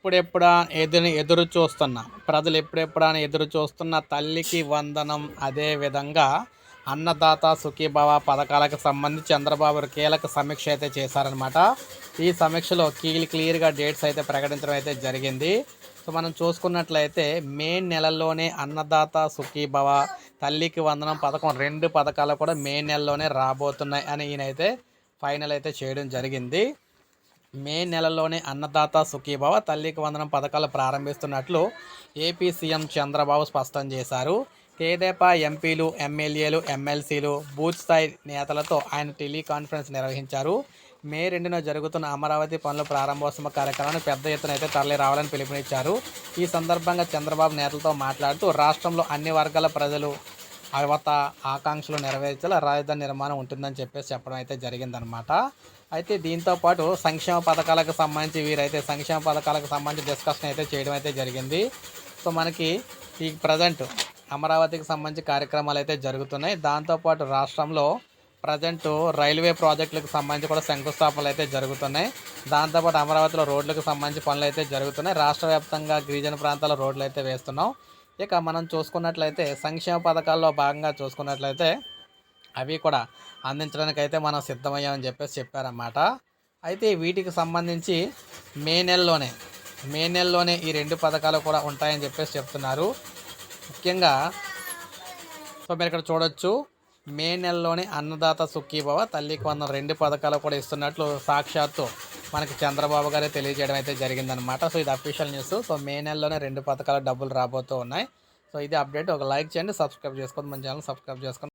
ఎప్పుడెప్పుడా ఎదురు ఎదురు చూస్తున్న. ప్రజలు ఎప్పుడెప్పుడా అని ఎదురు చూస్తున్న తల్లికి వందనం. అదే విధంగా అన్నదాత సుఖీభవ పథకాలకు సంబంధించి చంద్రబాబు కీలక సమీక్ష అయితే చేశారనమాట ఈ సమీక్షలో కీలు క్లియర్గా డేట్స్ అయితే ప్రకటించడం అయితే జరిగింది. సో మనం చూసుకున్నట్లయితే మే నెలలోనే అన్నదాత సుఖీభవ తల్లికి వందనం పథకం రెండు పథకాలు కూడా మే నెలలోనే రాబోతున్నాయి అని ఈయనైతే ఫైనల్ అయితే చేయడం జరిగింది. మే నెలలోనే అన్నదాత సుఖీభవ తల్లికి వందనం పథకాలు ప్రారంభిస్తున్నట్లు ఏపీ సీఎం చంద్రబాబు స్పష్టం చేశారు. తేదేపా ఎంపీలు ఎమ్మెల్యేలు ఎమ్మెల్సీలు బూత్ స్థాయి నేతలతో ఆయన టెలికాన్ఫరెన్స్ నిర్వహించారు. మే రెండున జరుగుతున్న అమరావతి పనుల ప్రారంభోత్సవ కార్యక్రమాన్ని పెద్ద ఎత్తున అయితే తరలి రావాలని పిలుపునిచ్చారు. ఈ సందర్భంగా చంద్రబాబు నేతలతో మాట్లాడుతూ రాష్ట్రంలో అన్ని వర్గాల ప్రజలు యువత ఆకాంక్షలు నెరవేర్చేలా రాజధాని నిర్మాణం ఉంటుందని చెప్పేసి చెప్పడం అయితే జరిగిందనమాట అయితే దీంతో పాటు సంక్షేమ పథకాలకు సంబంధించి వీరైతే సంక్షేమ పథకాలకు సంబంధించి డిస్కషన్ అయితే చేయడం అయితే జరిగింది. సో మనకి ఈ ప్రజెంట్ అమరావతికి సంబంధించి కార్యక్రమాలు అయితే జరుగుతున్నాయి. దాంతోపాటు రాష్ట్రంలో ప్రజెంట్ రైల్వే ప్రాజెక్టులకు సంబంధించి కూడా శంకుస్థాపనలు అయితే జరుగుతున్నాయి. దాంతోపాటు అమరావతిలో రోడ్లకు సంబంధించి పనులు అయితే జరుగుతున్నాయి. రాష్ట్ర వ్యాప్తంగా గిరిజన ప్రాంతాల రోడ్లు అయితే వేస్తున్నాం. ఇక మనం చూసుకున్నట్లయితే సంక్షేమ పథకాల్లో భాగంగా చూసుకున్నట్లయితే అవి కూడా అందించడానికి అయితే మనం సిద్ధమయ్యామని చెప్పేసి చెప్పారన్నమాట. అయితే వీటికి సంబంధించి మే నెలలోనే మే నెలలోనే ఈ రెండు పథకాలు కూడా ఉంటాయని చెప్పేసి చెప్తున్నారు. ముఖ్యంగా సో మీరు ఇక్కడ చూడొచ్చు మే నెలలోనే అన్నదాత సుఖీభవ తల్లికి వందన రెండు పథకాలు కూడా ఇస్తున్నట్లు సాక్షాత్తు మనకి చంద్రబాబు గారే తెలియజేయడం అయితే జరిగిందనమాట సో ఇది అఫీషియల్ న్యూస్ సో మే నెలలోనే రెండు పథకాల డబ్బులు రాబోతూ ఉన్నాయి. సో ఇది అప్డేట్ ఒక లైక్ చేయండి సబ్స్క్రైబ్ చేసుకోండి. మన ఛానల్ సబ్స్క్రైబ్ చేసుకోండి.